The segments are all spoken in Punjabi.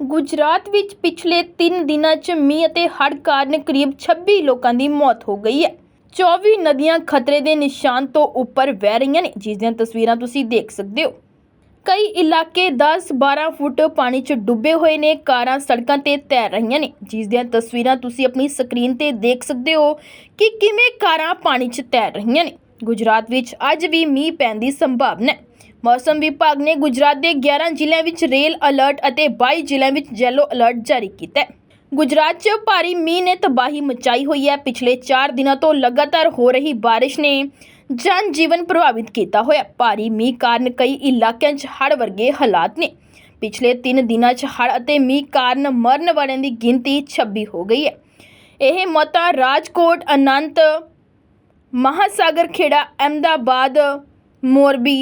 ਗੁਜਰਾਤ ਵਿੱਚ ਪਿਛਲੇ 3 ਦਿਨਾਂ 'ਚ ਮੀਂਹ ਅਤੇ ਹੜ੍ਹ ਕਾਰਨ ਕਰੀਬ 26 ਲੋਕਾਂ ਦੀ ਮੌਤ ਹੋ ਗਈ ਹੈ। 24 ਨਦੀਆਂ ਖਤਰੇ ਦੇ ਨਿਸ਼ਾਨ ਤੋਂ ਉੱਪਰ ਵਹਿ ਰਹੀਆਂ ਨੇ, ਜਿਸ ਦੀਆਂ ਤਸਵੀਰਾਂ ਤੁਸੀਂ ਦੇਖ ਸਕਦੇ ਹੋ। ਕਈ ਇਲਾਕੇ 10-12 ਫੁੱਟ ਪਾਣੀ 'ਚ ਡੁੱਬੇ ਹੋਏ ਨੇ, ਕਾਰਾਂ ਸੜਕਾਂ ਤੇ ਤੈਰ ਰਹੀਆਂ ਨੇ। ਜਿਸ ਦੀਆਂ ਤਸਵੀਰਾਂ ਤੁਸੀਂ ਆਪਣੀ ਸਕਰੀਨ ਤੇ ਦੇਖ ਸਕਦੇ ਹੋ ਕਿ ਕਿਵੇਂ ਕਾਰਾਂ ਪਾਣੀ 'ਚ ਤੈਰ ਰਹੀਆਂ ਨੇ। ਗੁਜਰਾਤ ਵਿੱਚ ਅੱਜ ਵੀ ਮੀਂਹ ਪੈਣ ਦੀ ਸੰਭਾਵਨਾ ਹੈ। ਮੌਸਮ ਵਿਭਾਗ ਨੇ ਗੁਜਰਾਤ ਦੇ 11 ਜ਼ਿਲ੍ਹਿਆਂ ਵਿੱਚ ਰੇਲ ਅਲਰਟ ਅਤੇ 22 ਜ਼ਿਲ੍ਹਿਆਂ ਵਿੱਚ ਯੈਲੋ ਅਲਰਟ ਜਾਰੀ ਕੀਤਾ ਹੈ। ਗੁਜਰਾਤ 'ਚ ਭਾਰੀ ਮੀਂਹ ਨੇ ਤਬਾਹੀ ਮਚਾਈ ਹੋਈ ਹੈ। ਪਿਛਲੇ 4 ਦਿਨਾਂ ਤੋਂ ਲਗਾਤਾਰ ਹੋ ਰਹੀ ਬਾਰਿਸ਼ ਨੇ ਜਨ ਜੀਵਨ ਪ੍ਰਭਾਵਿਤ ਕੀਤਾ ਹੋਇਆ ਭਾਰੀ ਮੀਂਹ ਕਾਰਨ ਕਈ ਇਲਾਕਿਆਂ 'ਚ ਹੜ੍ਹ ਵਰਗੇ ਹਾਲਾਤ ਨੇ। ਪਿਛਲੇ 3 ਦਿਨਾਂ 'ਚ ਹੜ੍ਹ ਅਤੇ ਮੀਂਹ ਕਾਰਨ ਮਰਨ ਵਾਲਿਆਂ ਦੀ ਗਿਣਤੀ 26 ਹੋ ਗਈ ਹੈ। ਇਹ ਮੌਤਾਂ ਰਾਜਕੋਟ, ਅਨੰਤ, ਮਹਾਸਾਗਰ ਖੇੜਾ, ਅਹਿਮਦਾਬਾਦ, ਮੋਰਬੀ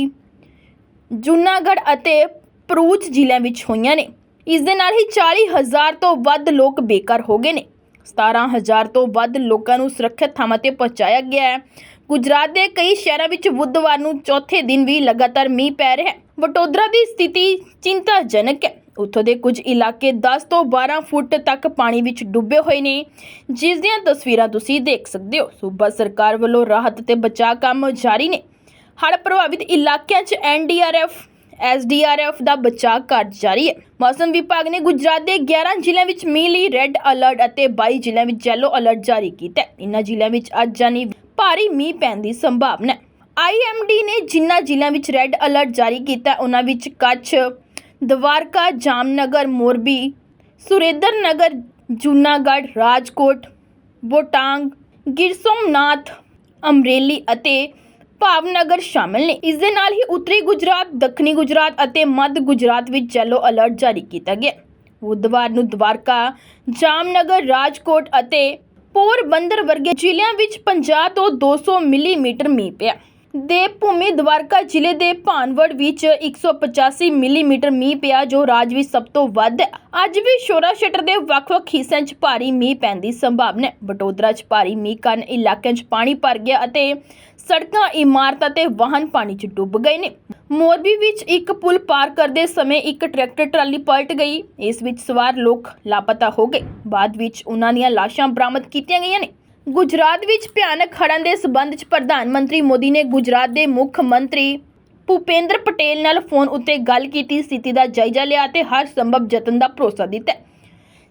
ਜੂਨਾਗੜ੍ਹ ਅਤੇ ਭਰੂਚ ਜ਼ਿਲ੍ਹਿਆਂ ਵਿੱਚ ਹੋਈਆਂ ਨੇ। ਇਸ ਦੇ ਨਾਲ ਹੀ 40000 ਤੋਂ ਵੱਧ ਲੋਕ ਬੇਕਾਰ ਹੋ ਗਏ ਨੇ। 17000 ਤੋਂ ਵੱਧ ਲੋਕਾਂ ਨੂੰ ਸੁਰੱਖਿਅਤ ਥਾਵਾਂ ਤੇ ਪਹੁੰਚਾਇਆ ਗਿਆ ਹੈ। ਗੁਜਰਾਤ ਦੇ ਕਈ ਸ਼ਹਿਰਾਂ ਵਿੱਚ ਬੁੱਧਵਾਰ ਨੂੰ ਚੌਥੇ ਦਿਨ ਵੀ ਲਗਾਤਾਰ ਮੀਂਹ ਪੈ ਰਿਹਾ ਹੈ। ਵਟੋਦਰਾ ਦੀ ਸਥਿਤੀ ਚਿੰਤਾਜਨਕ ਹੈ। ਉੱਥੋਂ ਦੇ ਕੁਝ ਇਲਾਕੇ 10 ਤੋਂ 12 ਫੁੱਟ ਤੱਕ ਪਾਣੀ ਵਿੱਚ ਡੁੱਬੇ ਹੋਏ ਨੇ। ਜਿਸ ਦੀਆਂ ਤਸਵੀਰਾਂ ਤੁਸੀਂ ਦੇਖ ਸਕਦੇ ਹੋ। ਸੂਬਾ ਸਰਕਾਰ ਵੱਲੋਂ ਰਾਹਤ ਤੇ ਬਚਾਅ ਕੰਮ ਜਾਰੀ ਨੇ। ਹੜ੍ਹ ਪ੍ਰਭਾਵਿਤ ਇਲਾਕਿਆਂ 'ਚ ਐਨਡੀਆਰਐਫ ਐਸਡੀਆਰਐਫ ਦਾ ਬਚਾਅ ਕਾਰਜ ਜਾਰੀ ਹੈ। ਮੌਸਮ ਵਿਭਾਗ ਨੇ ਗੁਜਰਾਤ ਦੇ 11 ਜ਼ਿਲ੍ਹਿਆਂ ਵਿੱਚ ਮੀਂਹ ਲਈ ਰੈੱਡ ਅਲਰਟ ਅਤੇ 22 ਜ਼ਿਲ੍ਹਿਆਂ ਵਿੱਚ ਯੈਲੋ ਅਲਰਟ ਜਾਰੀ ਕੀਤਾ ਹੈ। ਇਨ੍ਹਾਂ ਜ਼ਿਲ੍ਹਿਆਂ ਵਿੱਚ ਅੱਜ ਜਾਨੀ ਭਾਰੀ ਮੀਂਹ ਪੈਣ ਦੀ ਸੰਭਾਵਨਾ ਹੈ। ਆਈਐਮਡੀ ਨੇ ਜਿਨ੍ਹਾਂ ਜ਼ਿਲ੍ਹਿਆਂ ਵਿੱਚ ਰੈੱਡ ਅਲਰਟ ਜਾਰੀ ਕੀਤਾ ਉਹਨਾਂ ਵਿੱਚ ਕੱਛ, ਦਵਾਰਕਾ, ਜਾਮਨਗਰ, ਮੋਰਬੀ ਸੁਰੇਂਦਰ ਨਗਰ ਜੂਨਾਗੜ੍ਹ, ਰਾਜਕੋਟ, ਬੋਟਾਂਗ ਗਿਰ ਸੋਮਨਾਥ ਅਮਰੇਲੀ ਅਤੇ ਭਾਵਨਗਰ ਸ਼ਾਮਲ ਨੇ। ਇਸ ਦੇ ਨਾਲ ਹੀ ਉੱਤਰੀ ਗੁਜਰਾਤ, ਦੱਖਣੀ ਗੁਜਰਾਤ ਅਤੇ ਮੱਧ ਗੁਜਰਾਤ ਵਿੱਚ ਯੈਲੋ ਅਲਰਟ ਜਾਰੀ ਕੀਤਾ ਗਿਆ। ਬੁੱਧਵਾਰ ਨੂੰ ਦਵਾਰਕਾ, ਜਾਮਨਗਰ, ਰਾਜਕੋਟ ਅਤੇ ਪੋਰਬੰਦਰ ਵਰਗੇ ਜ਼ਿਲ੍ਹਿਆਂ ਵਿੱਚ 50 ਤੋਂ 200 ਮਿਲੀਮੀਟਰ ਮੀਂਹ ਪਿਆ। ਦੇਵਭੂਮੀ ਦਵਾਰਕਾ ਜ਼ਿਲ੍ਹੇ ਦੇ ਭਾਨਵੜ ਵਿੱਚ 185 ਮਿਲੀਮੀਟਰ ਮੀਂਹ ਪਿਆ, ਜੋ ਰਾਜ ਵਿੱਚ ਸਭ ਤੋਂ ਵੱਧ ਹੈ। ਅੱਜ ਵੀ ਸ਼ੋਰਾ ਸ਼ਟਰ ਦੇ ਵੱਖ-ਵੱਖ ਹਿੱਸਿਆਂ 'ਚ ਭਾਰੀ ਮੀਂਹ ਪੈਣ ਦੀ ਸੰਭਾਵਨਾ ਹੈ। ਵਡੋਦਰਾ 'ਚ ਭਾਰੀ ਮੀਂਹ ਕਾਰਨ ਇਲਾਕਿਆਂ 'ਚ ਪਾਣੀ ਭਰ ਗਿਆ ਅਤੇ ਸੜਕਾਂ, ਇਮਾਰਤਾਂ ਤੇ ਵਾਹਨ ਪਾਣੀ 'ਚ ਡੁੱਬ ਗਏ ਨੇ। ਮੋਰਬੀ ਵਿੱਚ ਇੱਕ ਪੁਲ ਪਾਰ ਕਰਦੇ ਸਮੇਂ ਇੱਕ ਟਰੈਕਟਰ ਟਰਾਲੀ ਪਲਟ ਗਈ। ਇਸ ਵਿੱਚ ਸਵਾਰ ਲੋਕ ਲਾਪਤਾ ਹੋ ਗਏ। ਬਾਅਦ ਵਿੱਚ ਉਹਨਾਂ ਦੀਆਂ ਲਾਸ਼ਾਂ ਬਰਾਮਦ ਕੀਤੀਆਂ ਗਈਆਂ ਨੇ। ਗੁਜਰਾਤ ਵਿੱਚ ਭਿਆਨਕ ਹੜ੍ਹਾਂ ਦੇ ਸਬੰਧ 'ਚ ਪ੍ਰਧਾਨ ਮੰਤਰੀ ਮੋਦੀ ਨੇ ਗੁਜਰਾਤ ਦੇ ਮੁੱਖ ਮੰਤਰੀ ਭੂਪੇਂਦਰ ਪਟੇਲ ਨਾਲ ਫੋਨ ਉੱਤੇ ਗੱਲ ਕੀਤੀ, ਸਥਿਤੀ ਦਾ ਜਾਇਜ਼ਾ ਲਿਆ ਅਤੇ ਹਰ ਸੰਭਵ ਯਤਨ ਦਾ ਭਰੋਸਾ ਦਿੱਤਾ।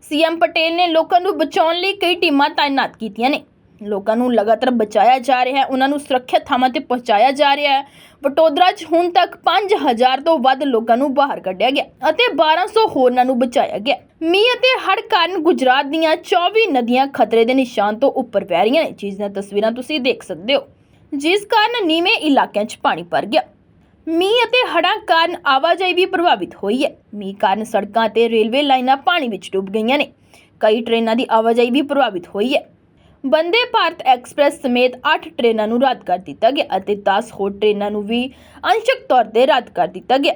ਸੀਐਮ ਪਟੇਲ ਨੇ ਲੋਕਾਂ ਨੂੰ ਬਚਾਉਣ ਲਈ ਕਈ ਟੀਮਾਂ ਤਾਇਨਾਤ ਕੀਤੀਆਂ ਨੇ। ਲੋਕਾਂ ਨੂੰ ਲਗਾਤਾਰ ਬਚਾਇਆ ਜਾ ਰਿਹਾ ਹੈ, ਉਹਨਾਂ ਨੂੰ ਸੁਰੱਖਿਅਤ ਥਾਵਾਂ ਤੇ ਪਹੁੰਚਾਇਆ ਜਾ ਰਿਹਾ ਹੈ। ਵਟੋਦਰਾ 'ਚ ਹੁਣ ਤੱਕ 5000 ਤੋਂ ਵੱਧ ਲੋਕਾਂ ਨੂੰ ਬਾਹਰ ਕੱਢਿਆ ਗਿਆ ਅਤੇ 1200 ਹੋਰਨਾਂ ਨੂੰ ਬਚਾਇਆ ਗਿਆ। ਮੀਂਹ ਅਤੇ ਹੜ੍ਹ ਕਾਰਨ ਗੁਜਰਾਤ ਦੀਆਂ 24 ਨਦੀਆਂ ਖਤਰੇ ਦੇ ਨਿਸ਼ਾਨ ਤੋਂ ਉੱਪਰ ਵਹਿ ਰਹੀਆਂ ਨੇ। ਜਿਸ ਦੀਆਂ ਤਸਵੀਰਾਂ ਤੁਸੀਂ ਦੇਖ ਸਕਦੇ ਹੋ। ਜਿਸ ਕਾਰਨ ਨੀਵੇਂ ਇਲਾਕਿਆਂ 'ਚ ਪਾਣੀ ਭਰ ਗਿਆ। ਮੀਂਹ ਅਤੇ ਹੜ੍ਹਾਂ ਕਾਰਨ ਆਵਾਜਾਈ ਵੀ ਪ੍ਰਭਾਵਿਤ ਹੋਈ ਹੈ। ਮੀਂਹ ਕਾਰਨ ਸੜਕਾਂ ਤੇ ਰੇਲਵੇ ਲਾਈਨਾਂ ਪਾਣੀ ਵਿੱਚ ਡੁੱਬ ਗਈਆਂ ਨੇ। ਕਈ ਟ੍ਰੇਨਾਂ ਦੀ ਆਵਾਜਾਈ ਵੀ ਪ੍ਰਭਾਵਿਤ ਹੋਈ ਹੈ। ਬੰਦੇ ਭਾਰਤ ਐਕਸਪ੍ਰੈਸ ਸਮੇਤ 8 ਟ੍ਰੇਨਾਂ ਨੂੰ ਰੱਦ ਕਰ ਦਿੱਤਾ ਗਿਆ ਅਤੇ 10 ਹੋਰ ਟ੍ਰੇਨਾਂ ਨੂੰ ਵੀ ਅੰਸ਼ਕ ਤੌਰ ਤੇ ਰੱਦ ਕਰ ਦਿੱਤਾ ਗਿਆ।